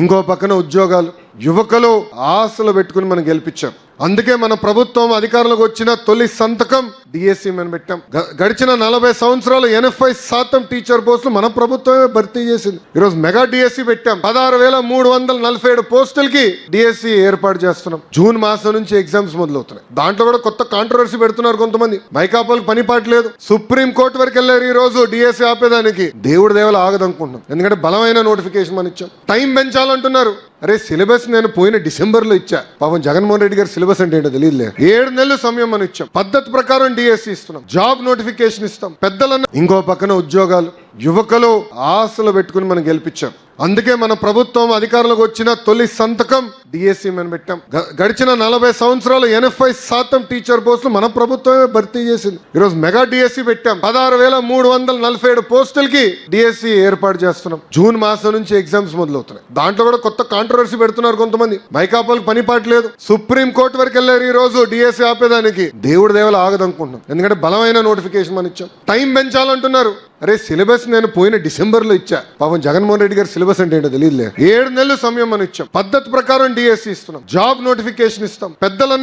ఇంకో పక్కన ఉద్యోగాలు యువకులు ఆశలు పెట్టుకుని మనం గెలిపించాం. అందుకే మన ప్రభుత్వం అధికారంలోకి వచ్చిన తొలి సంతకం డిఎస్సి మనం పెట్టాం. గ- గడిచిన నలభై సంవత్సరాలు ఎనభై శాతం టీచర్ పోస్టులు మన ప్రభుత్వమే భర్తీ చేసింది. ఈరోజు మెగా డిఎస్సి పెట్టాం. పదహారు వేల మూడు వందల నలభై ఏడు పోస్టులకి డిఎస్సి ఏర్పాటు చేస్తున్నాం. జూన్ మాసం నుంచి ఎగ్జామ్స్ మొదలవుతున్నాయి. దాంట్లో కూడా కొత్త కాంట్రవర్సీ పెడుతున్నారు కొంతమంది. మైకాపాలకు పని పాటలేదు సుప్రీం కోర్టు వరకు వెళ్ళారు ఈ రోజు డిఎస్సి ఆపేదానికి. దేవుడి దేవలు ఆగదనుకుంటున్నాం. ఎందుకంటే బలమైన నోటిఫికేషన్ మనం ఇచ్చాం. టైం పెంచాలంటున్నారు. అరే సిలబస్ నేను పోయిన డిసెంబర్లో ఇచ్చా. పాపం జగన్మోహన్ రెడ్డి గారి సిలబస్ అంటే ఏంటో తెలియదులే. ఏడు నెలలు సమయం మనం ఇచ్చాం. పద్ధతి ప్రకారం డిఎస్సి ఇస్తున్నాం. జాబ్ నోటిఫికేషన్ ఇస్తాం. పెద్దలన్న ఇంకో పక్కన ఉద్యోగాలు. యువకులు ఆశలు పెట్టుకుని మనం గెలిపించాం. అందుకే మన ప్రభుత్వం అధికారంలోకి వచ్చిన తొలి సంతకం డిఎస్సి మనం పెట్టాం. గ- గడిచిన నలభై సంవత్సరాలు ఎనభై శాతం టీచర్ పోస్టులు మన ప్రభుత్వమే భర్తీ చేసింది. ఈరోజు మెగా డిఎస్సి పెట్టాం. పదహారు వేల మూడు వందల నలభై ఏడు పోస్టులకి డిఎస్సి ఏర్పాటు చేస్తున్నాం. జూన్ మాసం నుంచి ఎగ్జామ్స్ మొదలవుతున్నాయి. దాంట్లో కూడా కొత్త కాంట్రవర్సీ పెడుతున్నారు కొంతమంది. మైకాపాలకు పని పాట లేదు. సుప్రీం కోర్టు వరకు వెళ్ళారు ఈ రోజు డిఎస్సి ఆపేదానికి. దేవుడి దేవలు ఆగదనుకుంటున్నాం. ఎందుకంటే బలమైన నోటిఫికేషన్ మనం ఇచ్చాం. టైం పెంచాలంటున్నారు. అరే సిలబస్ నేను పోయిన డిసెంబర్లో ఇచ్చా. పాపం జగన్మోహన్ రెడ్డి గారి సిలబస్ అంటే ఏంటో తెలియదులే ఏడు నెలలు సమయం మనం ఇచ్చాం. పద్ధతి ప్రకారం డిఎస్సి ఇస్తున్నాం. జాబ్ నోటిఫికేషన్ ఇస్తాం. పెద్దలన్న